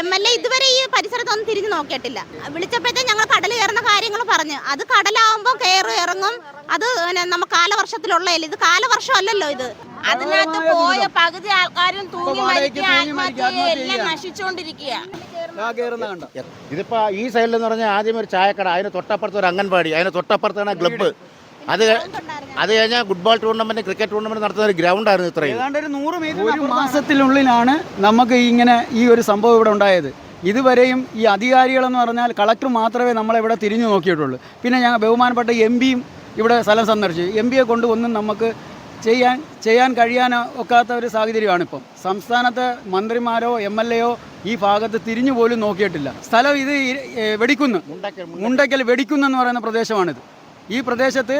M L A ഇതുവരെ ഈ പരിസരത്തൊന്നും തിരിഞ്ഞു നോക്കിയിട്ടില്ല. വിളിച്ചപ്പോഴത്തെ ഞങ്ങൾ കടൽ കയറുന്ന കാര്യങ്ങൾ പറഞ്ഞു. അത് കടലാവുമ്പോൾ കയറും ഇറങ്ങും. അത് നമ്മ കാലവർഷത്തിലുള്ളതല്ലേ? ഇത് കാലവർഷം അല്ലല്ലോ ഇത്. അതിനകത്ത് പോയ പകുതി ആൾക്കാരും തൂങ്ങി മരിക്കുക ആത്മഹത്യ എല്ലാം. നശിച്ചുകൊണ്ടിരിക്കുക. ആ കയറുന്ന കണ്ട? ഇതിപ്പോ ഈ സൈഡിൽ എന്ന് പറഞ്ഞാൽ ആദ്യം ഒരു ചായക്കട അതിന് തൊട്ടപ്പുറത്ത് ഒരു അംഗൻവാടി അതിന് തൊട്ടപ്പുറത്താണ് ക്ലബ്ബ്. അത് അത് കഴിഞ്ഞാൽ ഫുട്ബോൾ ടൂർണമെന്റ് ക്രിക്കറ്റ് ടൂർണമെന്റ് നടത്തുന്ന ഒരു ഗ്രൗണ്ടായിരുന്നു ഇത്രയും. ഏതാണ്ട് ഒരു നൂറ് മീറ്റർ ഒരു മാസത്തിനുള്ളിലാണ് നമുക്ക് ഇങ്ങനെ ഈ ഒരു സംഭവം ഇവിടെ ഉണ്ടായത്. ഇതുവരെയും ഈ അധികാരികളെന്ന് പറഞ്ഞാൽ കളക്ടർ മാത്രമേ നമ്മളെ ഇവിടെ തിരിഞ്ഞു നോക്കിയിട്ടുള്ളൂ. പിന്നെ ഞങ്ങൾ ബഹുമാനപ്പെട്ട എം പിയും ഇവിടെ സ്ഥലം സന്ദർശിച്ചു. എം പിയെ കൊണ്ട് ഒന്നും നമുക്ക് ചെയ്യാൻ ചെയ്യാൻ കഴിയാൻ ഒക്കാത്ത ഒരു സാഹചര്യമാണ് ഇപ്പം. സംസ്ഥാനത്തെ മന്ത്രിമാരോ എം എൽ എയോ ഈ ഭാഗത്ത് തിരിഞ്ഞു പോലും നോക്കിയിട്ടില്ല. സ്ഥലം ഇത് വെടിക്കുന്നു. മുണ്ടക്കൽ വെടിക്കുന്ന് മുണ്ടയ്ക്കൽ വെടിക്കുന്നെന്ന് പറയുന്ന പ്രദേശമാണിത്. ഈ പ്രദേശത്ത്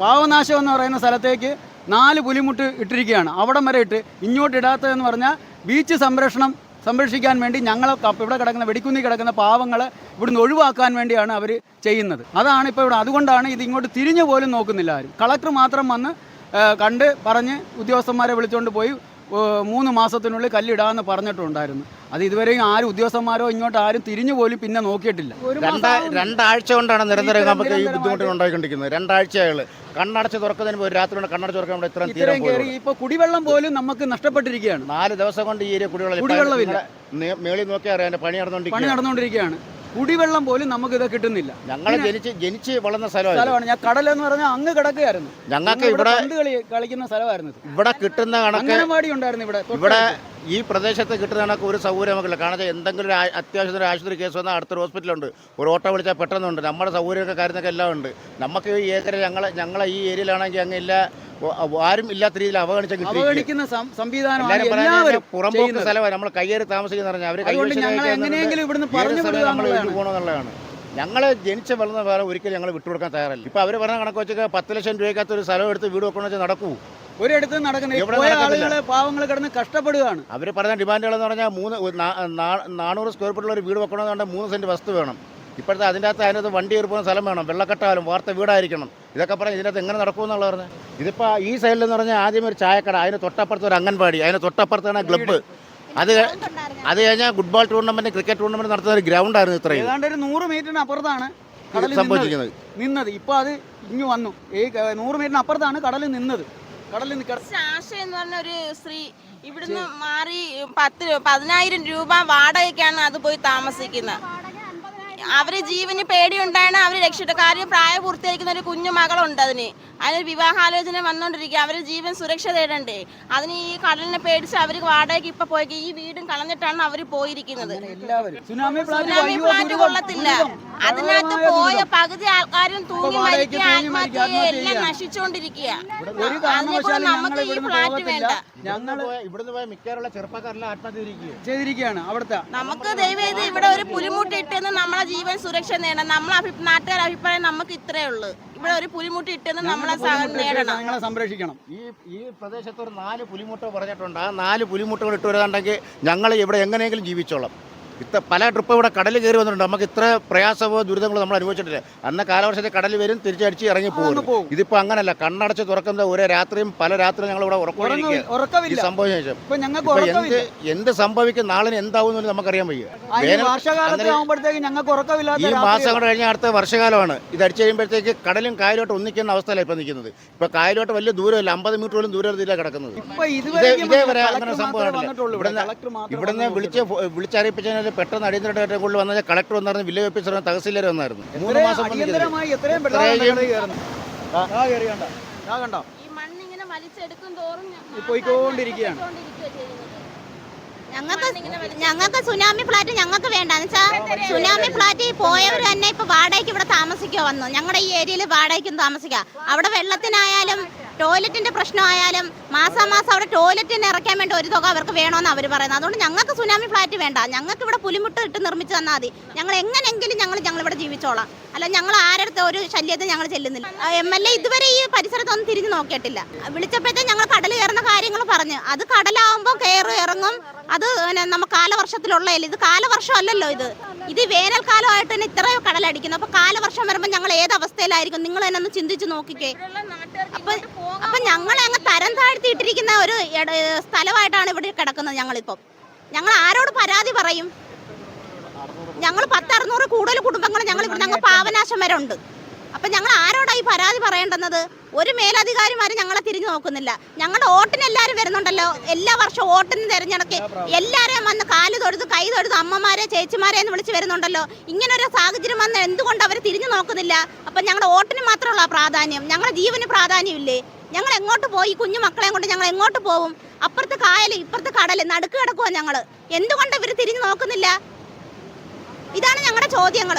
പാവനാശം എന്ന് പറയുന്ന സ്ഥലത്തേക്ക് നാല് പുലിമുട്ട് ഇട്ടിരിക്കുകയാണ്. അവിടം വരെ ഇട്ട് ഇങ്ങോട്ട് ഇടാത്തതെന്ന് പറഞ്ഞാൽ ബീച്ച് സംരക്ഷണം സംരക്ഷിക്കാൻ വേണ്ടി ഞങ്ങളെ ക- ഇവിടെ കിടക്കുന്ന വെടിക്കുന്നി കിടക്കുന്ന പാവങ്ങളെ ഇവിടുന്ന് ഒഴിവാക്കാൻ വേണ്ടിയാണ് അവർ ചെയ്യുന്നത്. അതാണ് ഇപ്പോൾ ഇവിടെ അതുകൊണ്ടാണ് ഇത് ഇങ്ങോട്ട് തിരിഞ്ഞു പോലും നോക്കുന്നില്ല ആരും. കളക്ടർ മാത്രം വന്ന് കണ്ട് പറഞ്ഞ് ഉദ്യോഗസ്ഥന്മാരെ വിളിച്ചുകൊണ്ട് പോയി മൂന്ന് മാസത്തിനുള്ളിൽ കല്ലിടാമെന്ന് പറഞ്ഞിട്ടുണ്ടായിരുന്നു. അത് ഇതുവരെയും ആരും ഉദ്യോഗസ്ഥന്മാരോ ഇങ്ങോട്ട് ആരും തിരിഞ്ഞു പോലും പിന്നെ നോക്കിയിട്ടില്ല. ഒരു രണ്ടാഴ്ച കൊണ്ടാണ് നിരന്തരം നമുക്ക് ഈ ബുദ്ധിമുട്ടുകൾ ഉണ്ടായിക്കൊണ്ടിരിക്കുന്നത് രണ്ടാഴ്ചകൾ കണ്ണടച്ച് തുറക്കുന്നതിന് പോയി രാത്രി കൊണ്ട് കണ്ണടച്ച് തുറക്കാൻ ഇവിടെ ഇത്രയും തീരം ഇത്രയും കയറി ഇപ്പൊ കുടിവെള്ളം പോലും നമുക്ക് നഷ്ടപ്പെട്ടിരിക്കുകയാണ്. നാല് ദിവസം കൊണ്ട് ഈ ഏരിയ കുടിവെള്ളം കുടിവെള്ളമില്ല. മേളിൽ നോക്കിയാൽ അറിയാം പണി നടന്നുകൊണ്ടിരിക്കുകയാണ്. കുടിവെള്ളം പോലും നമുക്ക് ഇത് കിട്ടുന്നില്ല ഞങ്ങൾ ജനിച്ച് ജനിച്ച് വളർന്ന സ്ഥലമാണ്. ഞാൻ കടൽ എന്ന് പറഞ്ഞാൽ അങ്ങ് കിടക്കുകയായിരുന്നു. ഞങ്ങൾക്ക് ഇവിടെ പന്ത് കളി കളിക്കുന്ന സ്ഥലമായിരുന്നു ഇവിടെ കിട്ടുന്ന കണക്ക് അംഗനവാടി ഉണ്ടായിരുന്നു ഇവിടെ ഇവിടെ. ഈ പ്രദേശത്ത് കിട്ടുന്ന കണക്ക് ഒരു സൗകര്യം നമുക്കില്ല. കാരണം എന്തെങ്കിലും ഒരു അത്യാവശ്യത്തിന് ഒരു ആശുപത്രി കേസ് വന്നാൽ അടുത്തൊരു ഹോസ്പിറ്റലുണ്ട് ഒരു ഓട്ടോ വിളിച്ചാൽ പെട്ടെന്നുണ്ട്. നമ്മുടെ സൗകര്യമൊക്കെ കാര്യങ്ങളൊക്കെ എല്ലാം ഉണ്ട്. നമുക്ക് ഈ ഏരിയ ഞങ്ങൾ ഞങ്ങളെ ഈ ഏരിയയിലാണെങ്കിൽ അങ്ങ് ഇല്ല. ഓ- ആരും ഇല്ലാത്ത രീതിയിൽ അവഗണിച്ച അവഗണിക്കുന്ന സംവിധാനമാണ് എല്ലാവരും പുറമ്പോക്ക്. സ്ഥലമാണ് നമ്മൾ കയ്യേറി താമസിക്കുന്ന പറഞ്ഞാൽ അവർ എങ്ങനെയെങ്കിലും ഇവിടുന്ന് പറഞ്ഞു. പോകണമെന്നുള്ളതാണ് ഞങ്ങൾ ജനിച്ച വളർന്ന വേറെ ഒരിക്കലും ഞങ്ങൾ വിട്ടുകൊടുക്കാൻ തയ്യാറല്ല. ഇപ്പൊ അവർ പറഞ്ഞ കണക്ക് വെച്ചൊക്കെ പത്ത് ലക്ഷം രൂപയ്ക്കകത്ത് ഒരു സ്ഥലം എടുത്ത് വീട് വെക്കണമെന്ന് വെച്ചാൽ നടക്കൂ. ഒരിടത്ത് നടക്കുന്നില്ല. ആളുകളെ പാവങ്ങൾ കിടന്ന് കഷ്ടപ്പെടുകയാണ്. അവർ പറഞ്ഞ ഡിമാൻഡുകൾ എന്ന് പറഞ്ഞാൽ മൂന്ന് നാനൂറ് സ്ക്വയർ ഫീറ്റുള്ള ഒരു വീട് വെക്കണമെന്നുണ്ടെങ്കിൽ മൂന്ന് സെന്റ് വസ്തു വേണം. ഇപ്പോഴത്തെ അതിന്റെ അകത്ത് അതിനകത്ത് വണ്ടി ഏർപ്പെടുന്ന സ്ഥലം വേണം. വെള്ളക്കെട്ടാലും വാർത്ത വീടായിരിക്കണം. ഇതൊക്കെ പറഞ്ഞ് ഇതിനകത്ത് എങ്ങനെ നടക്കുമെന്നുള്ള പറഞ്ഞത് ഇതിപ്പോൾ ഈ സൈഡിൽ എന്ന് പറഞ്ഞാൽ ആദ്യം ഒരു ചായക്കട അതിന് തൊട്ടപ്പുറത്ത് ഒരു അംഗൻവാടി അതിന് തൊട്ടപ്പുറത്താണ് ക്ലബ്ബ്. അത് അത് കഴിഞ്ഞാൽ ഫുട്ബോൾ ടൂർണമെന്റ് ക്രിക്കറ്റ് ടൂർണമെന്റ് നടത്തുന്ന ഒരു ഗ്രൗണ്ട് ആയിരുന്നു ഇത്രയും. ഏതാണ്ട് ഒരു നൂറ് മീറ്ററിന് അപ്പുറത്താണ് കടൽ നിന്നത്. സംഭവിച്ചിരിക്കുന്നത്. നിന്നത്. ഇപ്പൊ അത് ഇങ്ങ് വന്നു. ഈ നൂറ് മീറ്ററിന് അപ്പുറത്താണ് കടൽ നിന്നത്. കടലിൽ ആശ എന്ന് പറഞ്ഞ ഒരു സ്ത്രീ ഇവിടുന്ന് മാറി പത്ത് പതിനായിരം രൂപ വാടകയ്ക്കാണ് അത് പോയി താമസിക്കുന്നത്. അവർ ജീവന് പേടിയുണ്ടായാണ് അവർ രക്ഷിട്ട കാര്യം പ്രായപൂർത്തിയായിരിക്കുന്ന ഒരു കുഞ്ഞു മകളുണ്ട് അതിന്. അതിന് വിവാഹാലോചന വന്നുകൊണ്ടിരിക്കുക അവർ ജീവൻ സുരക്ഷ തേടണ്ടേ. അതിന് ഈ കടലിനെ പേടിച്ച് അവർ വാടകയ്ക്ക് ഇപ്പൊ പോയി ഈ വീടും കളഞ്ഞിട്ടാണ് അവർ പോയിരിക്കുന്നത്. എല്ലാവരും. സുനാമി പ്ലാന്റ് കൊള്ളത്തില്ല. അതിനകത്ത് പോയ. പകുതി ആൾക്കാരും തൂങ്ങി മരിക്കുക ആത്മഹത്യ എല്ലാം നശിച്ചുകൊണ്ടിരിക്കുക. ഒരു കാരണവശാലും നമുക്ക് ഈ ഫ്ലാറ്റ് വേണ്ട. ഞങ്ങൾ ഇവിടുന്ന് പോയ മിക്കവാറുള്ള ചെറുപ്പക്കാരെല്ലാം ആത്മഹത്യ ചെയ്തിരിക്കുകയാണ് അവിടുത്തെ. നമുക്ക് ഇത് ഇവിടെ ഒരു പുലിമുട്ടിട്ടെന്ന് നമ്മളെ ജീവൻ സുരക്ഷ നേടണം. നമ്മളെ നാട്ടുകാരുടെ അഭിപ്രായം നമുക്ക് ഇത്രേ ഉള്ളൂ. ഇവിടെ ഒരു പുലിമുട്ട് ഇട്ടെന്ന് നമ്മളെ നേടണം. ഞങ്ങളെ സംരക്ഷിക്കണം. ഈ ഈ പ്രദേശത്ത് ഒരു നാല് പുലിമുട്ട പറഞ്ഞിട്ടുണ്ട്. ആ നാല് പുലിമുട്ടകൾ ഇട്ടു വരുന്നുണ്ടെങ്കിൽ ഞങ്ങൾ ഇവിടെ എങ്ങനെയെങ്കിലും ജീവിച്ചോളാം. ഇത്ര പല ട്രിപ്പ് ഇവിടെ കടൽ കയറി വന്നിട്ടുണ്ട്. നമുക്ക് ഇത്ര പ്രയാസമോ ദുരിതങ്ങളോ നമ്മൾ അനുഭവിച്ചിട്ടില്ല. അന്ന് കാലവർഷത്തിൽ കടൽ വരും തിരിച്ചടിച്ച് ഇറങ്ങി പോകും. ഇതിപ്പോ ഇതിപ്പോൾ അങ്ങനല്ല. കണ്ണടച്ച് തുറക്കുന്ന ഒരേ രാത്രിയും പല രാത്രിയും ഞങ്ങൾ ഇവിടെ ഈ സംഭവം ശേഷം എന്ത് എന്ത് സംഭവിക്കും നാളിന് എന്താവും നമുക്കറിയാൻ വയ്യ. ഈ മാസം. കൂടെ കഴിഞ്ഞ അടുത്ത വർഷകാലമാണ്. ഇത് അടിച്ചു കഴിയുമ്പോഴത്തേക്ക് കടലും കായലോട്ട് ഒന്നിക്കുന്ന അവസ്ഥയിലാണ് ഇപ്പം നിൽക്കുന്നത്. ഇപ്പൊ കായലോട്ട് വലിയ ദൂരമില്ല. അമ്പത് മീറ്റർ പോലും ദൂരത്തിലാണ് കിടക്കുന്നത് ഇതേവരെ കളക്ടർ അങ്ങനെ സംഭവം ഇവിടെ. ഇവിടുന്ന് കളക്ടർ ഇവിടുന്ന് വിളിച്ച് വിളിച്ചറിയിപ്പിച്ചതിന് പെട്ടെന്ന് അടിയന്തരമായിട്ട് കൊണ്ട് വന്നാൽ കളക്ടർ വന്നായിരുന്നു വില്ലേജ് ഓഫീസർ തഹസീലർ വന്നായിരുന്നു. മൂന്ന് മാസം വന്നിരിക്കുന്നത്. അടിയന്തരമായി എത്രയും ഇത്രയും ആ കയറി കണ്ട ആ. കണ്ടോ? ഈ മണ്ണിങ്ങനെ വലിച്ചെടുക്കും തോറും ഈ പോയിക്കൊണ്ടിരിക്കുകയാണ്. ഞങ്ങൾക്ക് ഞങ്ങൾക്ക് സുനാമി ഫ്ലാറ്റ് ഞങ്ങൾക്ക് വേണ്ട. വെച്ചാൽ സുനാമി ഫ്ലാറ്റിൽ പോയവർ തന്നെ ഇപ്പൊ വാടകയ്ക്ക് ഇവിടെ താമസിക്കുക വന്നു. ഞങ്ങളുടെ ഈ ഏരിയയിൽ വാടകയ്ക്കും താമസിക്കാം. അവിടെ വെള്ളത്തിനായാലും ടോയ്ലറ്റിന്റെ പ്രശ്നമായാലും മാസാമാസം അവിടെ ടോയ്ലറ്റിന് ഇറക്കാൻ വേണ്ടി ഒരു തുക അവർക്ക് വേണമെന്ന് അവർ പറയുന്നത്. അതുകൊണ്ട് ഞങ്ങൾക്ക് സുനാമി ഫ്ലാറ്റ് വേണ്ട. ഞങ്ങൾക്ക് ഇവിടെ പുലിമുട്ട് ഇട്ട് നിർമ്മിച്ചു തന്നാൽ മതി. ഞങ്ങൾ എങ്ങനെയെങ്കിലും ഞങ്ങൾ ഇവിടെ ജീവിച്ചോളാം. അല്ല ഞങ്ങൾ ആരടുത്ത് ഒരു ശല്യത്തെ ഞങ്ങൾ ചെല്ലുന്നില്ല. എം എൽ എ ഇതുവരെ ഈ പരിസരത്തൊന്നും തിരിഞ്ഞു നോക്കിയിട്ടില്ല. വിളിച്ചപ്പോഴത്തെ ഞങ്ങൾ കടൽ കയറുന്ന കാര്യങ്ങൾ പറഞ്ഞു. അത് കടലാവുമ്പോൾ കയറും ഇറങ്ങും. അത് പിന്നെ നമ്മ കാലവർഷത്തിലുള്ളതല്ലേ? ഇത് കാലവർഷം അല്ലല്ലോ ഇത് ഇത് വേനൽക്കാലമായിട്ട് തന്നെ ഇത്ര കടലടിക്കുന്നു. അപ്പൊ കാലവർഷം വരുമ്പോൾ ഞങ്ങൾ ഏത് അവസ്ഥയിലായിരിക്കും? നിങ്ങൾ തന്നെ ഒന്ന് ചിന്തിച്ച് നോക്കിക്കേ. അപ്പൊ അപ്പൊ ഞങ്ങളെ അങ്ങ് തരം താഴ്ത്തിയിട്ടിരിക്കുന്ന ഒരു സ്ഥലമായിട്ടാണ് ഇവിടെ കിടക്കുന്നത് ഞങ്ങളിപ്പം. ഞങ്ങൾ ആരോട് പരാതി പറയും? ഞങ്ങൾ പത്തറുന്നൂറ് കൂടുതൽ കുടുംബങ്ങൾ ഞങ്ങൾ ഇവിടെ ഞങ്ങൾ പാവനാശം വരെ ഉണ്ട്. അപ്പം ഞങ്ങൾ ആരോടായി പരാതി പറയേണ്ടുന്നത്? ഒരു മേലധികാരിമാരും ഞങ്ങളെ തിരിഞ്ഞു നോക്കുന്നില്ല. ഞങ്ങളുടെ വോട്ടിന് എല്ലാവരും വരുന്നുണ്ടല്ലോ. എല്ലാ വർഷവും വോട്ടിന് തിരഞ്ഞെടുക്കി എല്ലാവരെയും വന്ന് കാൽ തൊഴുത് കൈ തൊഴുത് അമ്മമാരെ ചേച്ചിമാരെ എന്ന് വിളിച്ച് വരുന്നുണ്ടല്ലോ. ഇങ്ങനെ ഒരു സാഹചര്യം വന്ന് എന്തുകൊണ്ട് അവർ തിരിഞ്ഞു നോക്കുന്നില്ല? അപ്പം ഞങ്ങളുടെ വോട്ടിന് മാത്രമുള്ള പ്രാധാന്യം. ഞങ്ങളുടെ ജീവന് പ്രാധാന്യമില്ലേ? ഞങ്ങൾ എങ്ങോട്ട് പോയി? കുഞ്ഞു മക്കളെയും കൊണ്ട് ഞങ്ങൾ എങ്ങോട്ട് പോകും അപ്പുറത്ത് കായൽ ഇപ്പുറത്ത് കടൽ നടുക്ക് കിടക്കുവാ ഞങ്ങൾ എന്തുകൊണ്ട് ഇവർ തിരിഞ്ഞു നോക്കുന്നില്ല? ഇതാണ് ഞങ്ങളുടെ ചോദ്യങ്ങൾ